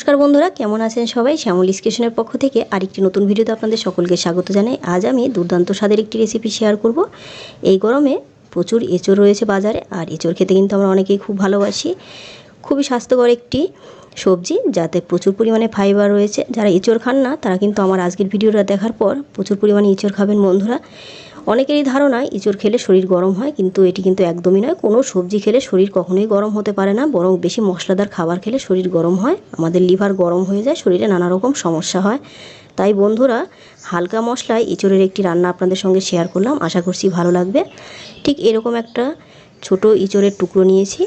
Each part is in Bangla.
নমস্কার বন্ধুরা, কেমন আছেন সবাই? শ্যামল স্টেশনের পক্ষ থেকে আরেকটি নতুন ভিডিওতে আপনাদের সকলকে স্বাগত জানাই। আজ আমি দুর্দান্ত স্বাদের একটি রেসিপি শেয়ার করব। এই গরমে প্রচুর এঁচড় রয়েছে বাজারে, আর এঁচড় খেতে কিন্তু আমরা অনেকেই খুব ভালোবাসি। খুবই স্বাস্থ্যকর একটি সবজি, যাতে প্রচুর পরিমাণে ফাইবার রয়েছে। যারা এঁচড় খান না, তারা কিন্তু আমার আজকের ভিডিওটা দেখার পর প্রচুর পরিমাণে এঁচড় খাবেন বন্ধুরা। অনেকেরই ধারণা ইঁচড় খেলে শরীর গরম হয়, কিন্তু এটি কিন্তু একদমই নয়। কোনো সবজি খেলে শরীর কখনোই গরম হতে পারে না, বরং বেশি মশলাদার খাবার খেলে শরীর গরম হয়। আমাদের লিভার গরম হয়ে যায়, শরীরে নানা রকম সমস্যা হয়। তাই বন্ধুরা, হালকা মশলায় ইঁচড়ের একটি রান্না আপনাদের সঙ্গে শেয়ার করলাম। আশা করছি ভালো লাগবে। ঠিক এরকম একটা ছোট ইঁচড়ের টুকরো নিয়েছি।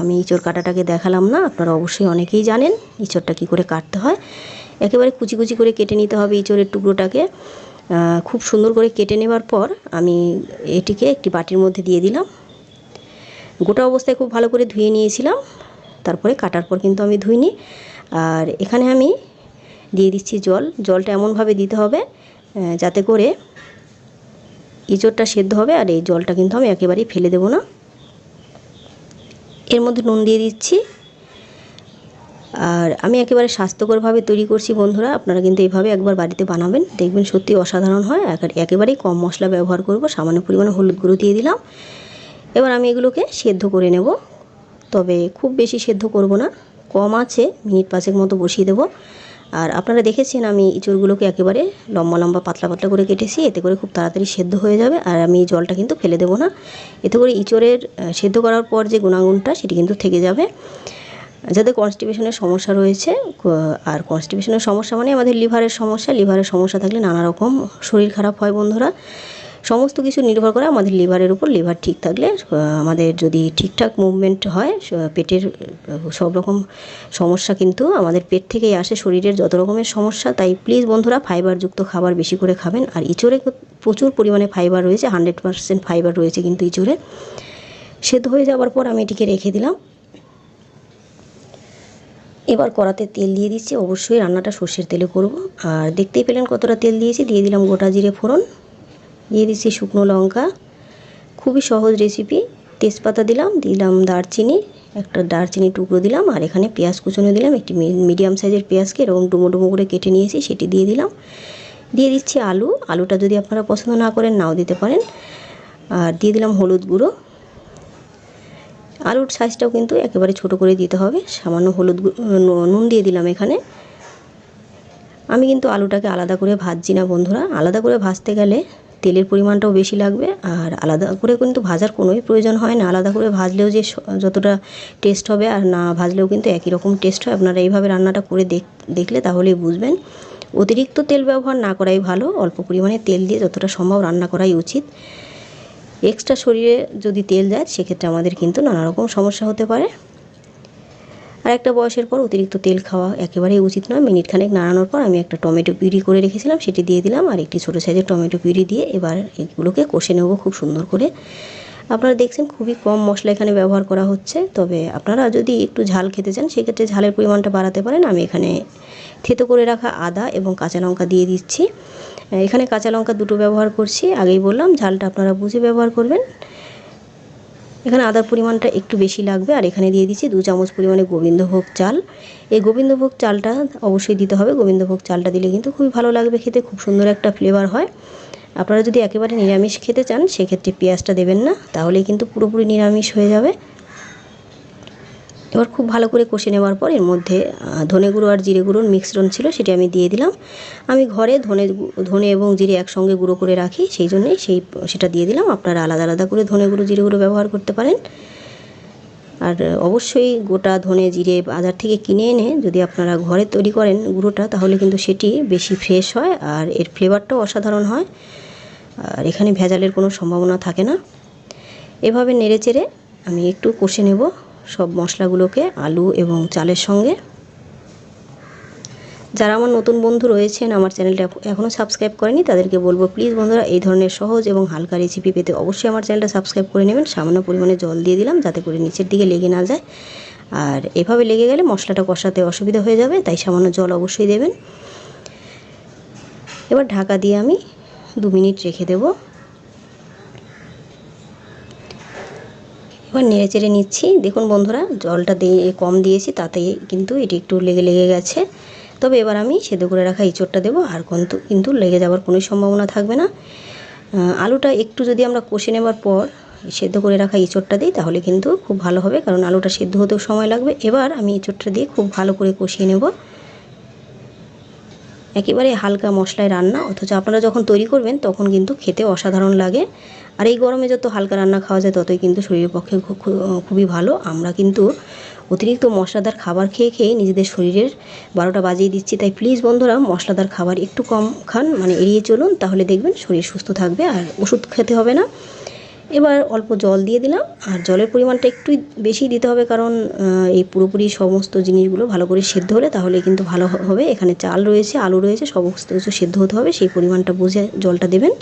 আমি ইঁচড় কাটাটাকে দেখালাম না, আপনারা অবশ্যই অনেকেই জানেন ইঁচড়টা কী করে কাটতে হয়। একেবারে কুচি কুচি করে কেটে নিতে হবে ইঁচড়ের টুকরোটাকে। খুব সুন্দর করে কেটে নেবার পর আমি এটিকে একটি বাটির মধ্যে দিয়ে দিলাম। গোটা অবস্থায় খুব ভালো করে ধুয়ে নিয়েছিলাম। তারপরে কাটার পর কিন্তু আমি ধুইনি। আর এখানে আমি দিয়ে দিচ্ছি জল। জলটা এমনভাবে দিতে হবে যাতে করে ইঁচড়টা সেদ্ধ হবে আর এই জলটা কিন্তু আমি একেবারেই ফেলে দেবো না। এর মধ্যে নুন দিয়ে দিচ্ছি। আর আমি একেবারে স্বাস্থ্যকরভাবে তৈরি করছি বন্ধুরা, আপনারা কিন্তু এইভাবে একবার বাড়িতে বানাবেন, দেখবেন সত্যি অসাধারণ হয়। একেবারেই কম মশলা ব্যবহার করব, সামান্য পরিমাণে হলুদ গুঁড়ো দিয়ে দিলাম। এবার আমি এগুলোকে সেদ্ধ করে নেব। তবে খুব বেশি সেদ্ধ করব না, কম আছে, মিনিট পাঁচেক মতো বসিয়ে দেবো। আর আপনারা দেখেছেন আমি ইঁচড়গুলোকে একেবারে লম্বা লম্বা পাতলা পাতলা করে কেটেছি, এতে করে খুব তাড়াতাড়ি সেদ্ধ হয়ে যাবে আর আমি জলটা কিন্তু ফেলে দেবো না। এতে করে ইঁচড়ের সেদ্ধ করার পর যে গুণাগুণটা সেটি কিন্তু থেকে যাবে। যাদের কনস্টিপেশনের সমস্যা রয়েছে আর কনস্টিপেশনের সমস্যা মানে আমাদের লিভারের সমস্যা লিভারের সমস্যা থাকলে নানা রকম শরীর খারাপ হয় বন্ধুরা। সমস্ত কিছু নির্ভর করে আমাদের লিভারের উপর লিভার ঠিক থাকলে আমাদের যদি ঠিকঠাক মুভমেন্ট হয় পেটের, সব রকম সমস্যা কিন্তু আমাদের পেট থেকেই আসে, শরীরের যত রকমের সমস্যা, তাই প্লিজ বন্ধুরা ফাইবারযুক্ত খাবার বেশি করে খাবেন। আর ইঁচড়ে প্রচুর পরিমাণে ফাইবার রয়েছে হান্ড্রেড পারসেন্ট ফাইবার রয়েছে কিন্তু ইঁচড়ে। সেদ্ধ হয়ে যাওয়ার পর আমি এটিকে রেখে দিলাম। এবার কড়াতে তেল দিয়ে দিচ্ছি। অবশ্যই রান্নাটা সর্ষের তেলে করব। আর দেখতেই পেলেন কতটা তেল দিয়েছি। দিয়ে দিলাম গোটা জিরে ফোড়ন। দিয়ে দিচ্ছি শুকনো লঙ্কা। খুবই সহজ রেসিপি তেজপাতা দিলাম দিলাম দারচিনি, একটা দারচিনি টুকরো দিলাম, আর এখানে পেঁয়াজ কুচনো দিলাম। একটি মিডিয়াম সাইজের পেঁয়াজকে এরকম ডুমো ডুমো করে কেটে নিয়েছি, সেটি দিয়ে দিলাম। দিয়ে দিচ্ছি আলু। আলুটা যদি আপনারা পছন্দ না করেন, নাও দিতে পারেন। আর দিয়ে দিলাম হলুদ গুঁড়ো। আলুর সাইজটাও কিন্তু একেবারে ছোট করে দিতে হবে। সামান্য হলুদ নুন দিয়ে দিলাম এখানে। আমি কিন্তু আলুটাকে আলাদা করে ভাজছি না বন্ধুরা। আলাদা করে ভাজতে গেলে তেলের পরিমাণটাও বেশি লাগবে আর আলাদা করে কিন্তু ভাজার কোনোই প্রয়োজন হয় না। আলাদা করে ভাজলেও যে যতটা টেস্ট হবে আর না ভাজলেও কিন্তু একই রকম টেস্ট হয়। আপনারা এইভাবে রান্নাটা করে দেখলে তাহলেই বুঝবেন। অতিরিক্ত তেল ব্যবহার না করাই ভালো। অল্প পরিমাণে তেল দিয়ে যতটা সম্ভব রান্না করাই উচিত। এক্সট্রা শরীরে যদি তেল যায়, সেক্ষেত্রে আমাদের কিন্তু নানা রকম সমস্যা হতে পারে। আর একটা বয়সের পর অতিরিক্ত তেল খাওয়া একেবারেই উচিত নয়। মিনিট খানেক নাড়ানোর পর আমি একটা টমেটো পিউরি করে রেখেছিলাম, সেটি দিয়ে দিলাম, আর একটি ছোটো সাইজের টমেটো পিউরি দিয়ে এবার এগুলোকে কষে নেব খুব সুন্দর করে। আপনারা দেখছেন খুবই কম মশলা এখানে ব্যবহার করা হচ্ছে, তবে আপনারা যদি একটু ঝাল খেতে চান, সেক্ষেত্রে ঝালের পরিমাণটা বাড়াতে পারেন। আমি এখানে থেতো করে রাখা আদা এবং কাঁচা লঙ্কা দিয়ে দিচ্ছি। এখানে কাঁচা লঙ্কা দুটো ব্যবহার করছি। আগেই বললাম, ঝালটা আপনারা বুঝে ব্যবহার করবেন। এখানে আদার পরিমাণটা একটু বেশি লাগবে, আর এখানে দিয়ে দিচ্ছি দু চামচ পরিমাণে গোবিন্দভোগ চাল। এই গোবিন্দভোগ চালটা অবশ্যই দিতে হবে। গোবিন্দভোগ চালটা দিলে কিন্তু খুবই ভালো লাগবে খেতে, খুব সুন্দর একটা ফ্লেভার হয়। আপনারা যদি একেবারে নিরামিষ খেতে চান, সেক্ষেত্রে পেঁয়াজটা দেবেন না, তাহলেই কিন্তু পুরোপুরি নিরামিষ হয়ে যাবে। এবার খুব ভালো করে কষে নেওয়ার পর এর মধ্যে ধনে গুঁড়ো আর জিরে গুঁড়োর মিশ্রণ ছিল, সেটি আমি দিয়ে দিলাম। আমি ঘরে ধনে ধনে এবং জিরে একসঙ্গে গুঁড়ো করে রাখি, সেই জন্যেই সেই, সেটা দিয়ে দিলাম। আপনারা আলাদা আলাদা করে ধনে গুঁড়ো, জিরে গুঁড়ো ব্যবহার করতে পারেন। আর অবশ্যই গোটা ধনে, জিরে বাজার থেকে কিনে এনে যদি আপনারা ঘরে তৈরি করেন গুঁড়োটা, তাহলে কিন্তু সেটি বেশি ফ্রেশ হয় আর এর ফ্লেভারটাও অসাধারণ হয়। আর এখানে ভেজালের কোনো সম্ভাবনা থাকে না। এভাবে নেড়ে চেড়ে আমি একটু কষে নেব। সব মশলাগুলোকে আলু এবং চালের সঙ্গে। যারা আমার নতুন বন্ধু রয়েছেন, আমার চ্যানেলটা এখনও সাবস্ক্রাইব করেনি, তাদেরকে বলব প্লিজ বন্ধুরা, এই ধরনের সহজ এবং হালকা রেসিপি পেতে অবশ্যই আমার চ্যানেলটা সাবস্ক্রাইব করে নেবেন। সামান্য পরিমাণে জল দিয়ে দিলাম যাতে করে নিচের দিকে লেগে না যায়। আর এভাবে লেগে গেলে মশলাটা কষাতে অসুবিধা হয়ে যাবে, তাই সামান্য জল অবশ্যই দেবেন। এবার ঢাকা দিয়ে আমি দু মিনিট রেখে দেবো। এবার নেড়ে চেড়ে নিচ্ছি। দেখুন বন্ধুরা, জলটা দিয়ে কম দিয়েছি, তাতে কিন্তু এটি একটু লেগে লেগে গেছে। তবে এবার আমি সেদ্ধ করে রাখা ইঁচড়টা দেবো, আর কিন্তু কিন্তু লেগে যাওয়ার কোনো সম্ভাবনা থাকবে না। আলুটা একটু যদি আমরা কষে নেবার পর সেদ্ধ করে রাখা ইঁচড়টা দিই, তাহলে কিন্তু খুব ভালো হবে, কারণ আলুটা সেদ্ধ হতেও সময় লাগবে। এবার আমি ইঁচড়টা দিয়ে খুব ভালো করে কষিয়ে নেব। একেবারে হালকা মশলায় রান্না, অথচ আপনারা যখন তৈরি করবেন, তখন কিন্তু খেতে অসাধারণ লাগে। আর এই গরমে যত হালকা রান্না খাওয়া যায়, ততই কিন্তু শরীরের পক্ষে খুবই ভালো। আমরা কিন্তু অতিরিক্ত মশলাদার খাবার খেয়ে খেয়ে নিজেদের শরীরের বারোটা বাজিয়ে দিচ্ছি। তাই প্লিজ বন্ধুরা, মশলাদার খাবার একটু কম খান মানে এড়িয়ে চলুন, তাহলে দেখবেন শরীর সুস্থ থাকবে আর ওষুধ খেতে হবে না। এবার অল্প জল দিয়ে দিলাম, আর জলের পরিমাণটা একটু বেশি দিতে হবে, কারণ এই পুরোপুরি সমস্ত জিনিসগুলো ভালো করে সেদ্ধ হলে তাহলে কিন্তু ভালো হবে। এখানে চাল রয়েছে, আলু রয়েছে, সমস্ত কিছু সেদ্ধ হতে হবে, সেই পরিমাণটা বুঝে জলটা দেবেন।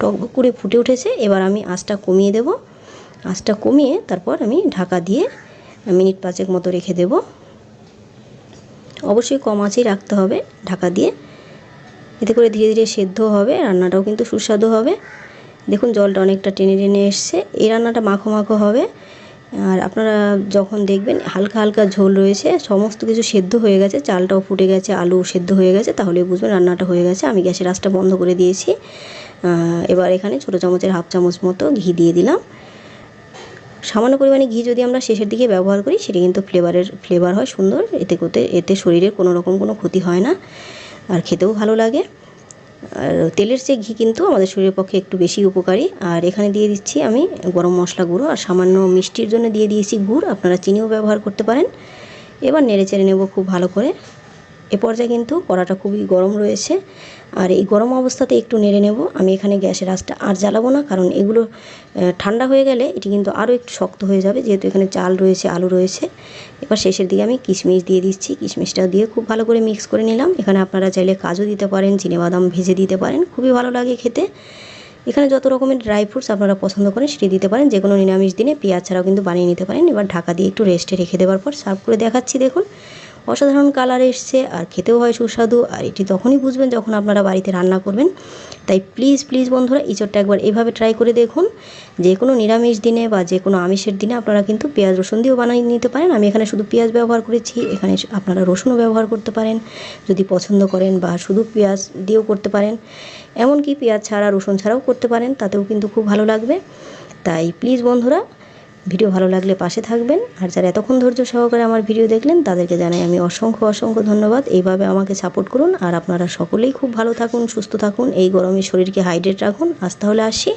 টক করে ফুটে উঠেছে, এবার আমি আঁচটা কমিয়ে দেব। আঁচটা কমিয়ে তারপর আমি ঢাকা দিয়ে মিনিট পাঁচেক মতো রেখে দেব। অবশ্যই কম আঁচেই রাখতে হবে ঢাকা দিয়ে। এতে করে ধীরে ধীরে সেদ্ধ হবে, রান্নাটাও কিন্তু সুস্বাদু হবে। দেখুন, জলটা অনেকটা টেনে টেনে এসছে। এই রান্নাটা মাখো মাখো হবে। আর আপনারা যখন দেখবেন হালকা হালকা ঝোল রয়েছে, সমস্ত কিছু সেদ্ধ হয়ে গেছে, চালটাও ফুটে গেছে আলু সেদ্ধ হয়ে গেছে তাহলে বুঝবেন রান্নাটা হয়ে গেছে। আমি গ্যাসের আঁচটা বন্ধ করে দিয়েছি। এবার এখানে ছোটো চামচের হাফ চামচ মতো ঘি দিয়ে দিলাম। সামান্য পরিমাণে ঘি যদি আমরা শেষের দিকে ব্যবহার করি, সেটা কিন্তু ফ্লেভারের ফ্লেভার হয় সুন্দর। এতে করতে, এতে শরীরের কোনো রকম কোনো ক্ষতি হয় না, আর খেতেও ভালো লাগে। আর তেলের চেয়ে ঘি কিন্তু আমাদের শরীরের পক্ষে একটু বেশি উপকারী। আর এখানে দিয়ে দিচ্ছি আমি গরম মশলা গুঁড়ো আর সামান্য মিষ্টির জন্য দিয়ে দিয়েছি গুড়। আপনারা চিনিও ব্যবহার করতে পারেন। এবার নেড়ে চেড়ে নেব খুব ভালো করে। এ পর্যায়ে কিন্তু কড়াটা খুবই গরম রয়েছে। আর এই গরম অবস্থাতে একটু নেড়ে নেব। আমি এখানে গ্যাসের আঁচটা আর জ্বালাবো না, কারণ এগুলো ঠান্ডা হয়ে গেলে এটি কিন্তু আরও একটু শক্ত হয়ে যাবে, যেহেতু এখানে চাল রয়েছে, আলু রয়েছে। এবার শেষের দিকে আমি কিশমিশ দিয়ে দিচ্ছি। কিশমিশটা দিয়ে খুব ভালো করে মিক্স করে নিলাম। এখানে আপনারা চাইলে কাজু দিতে পারেন বাদাম ভেজে দিতে পারেন, খুবই ভালো লাগে খেতে। এখানে যত রকমের ড্রাই ফ্রুটস আপনারা পছন্দ করেন, সেটি দিতে পারেন। যে কোনো নিরামিষ দিনে পেঁয়াজ ছাড়াও কিন্তু বানিয়ে নিতে পারেন। এবার ঢাকা দিয়ে একটু রেস্টে রেখে দেওয়ার পর সার্ভ করে দেখাচ্ছি, দেখুন। অসাধারণ কালার এসছে, আর খেতেও হয় সুস্বাদু, আর এটি তখনই বুঝবেন যখন আপনারা বাড়িতে রান্না করবেন। তাই প্লিজ প্লিজ বন্ধুরা ইঁচড়টা একবার এভাবে ট্রাই করে দেখুন। যে কোনো নিরামিষ দিনে বা যে কোনো আমিষের দিনে আপনারা কিন্তু পেঁয়াজ রসুন দিয়েও বানিয়ে নিতে পারেন। আমি এখানে শুধু পেঁয়াজ ব্যবহার করেছি, এখানে আপনারা রসুনও ব্যবহার করতে পারেন, যদি পছন্দ করেন বা শুধু পেঁয়াজ দিয়েও করতে পারেন। এমনকি পেঁয়াজ ছাড়া, রসুন ছাড়াও করতে পারেন, তাতেও কিন্তু খুব ভালো লাগবে। তাই প্লিজ বন্ধুরা ভিডিও ভালো লাগলে পাশে থাকবেন। আর যারা এতক্ষণ ধৈর্য সহকারে আমার ভিডিও দেখলেন, তাদেরকে জানাই আমি অসংখ্য অসংখ্য ধন্যবাদ। এইভাবে আমাকে সাপোর্ট করুন। আর আপনারা সকলেই খুব ভালো থাকুন, সুস্থ থাকুন। এই গরমে শরীরকে হাইড্রেট রাখুন। আজ তাহলে আসি।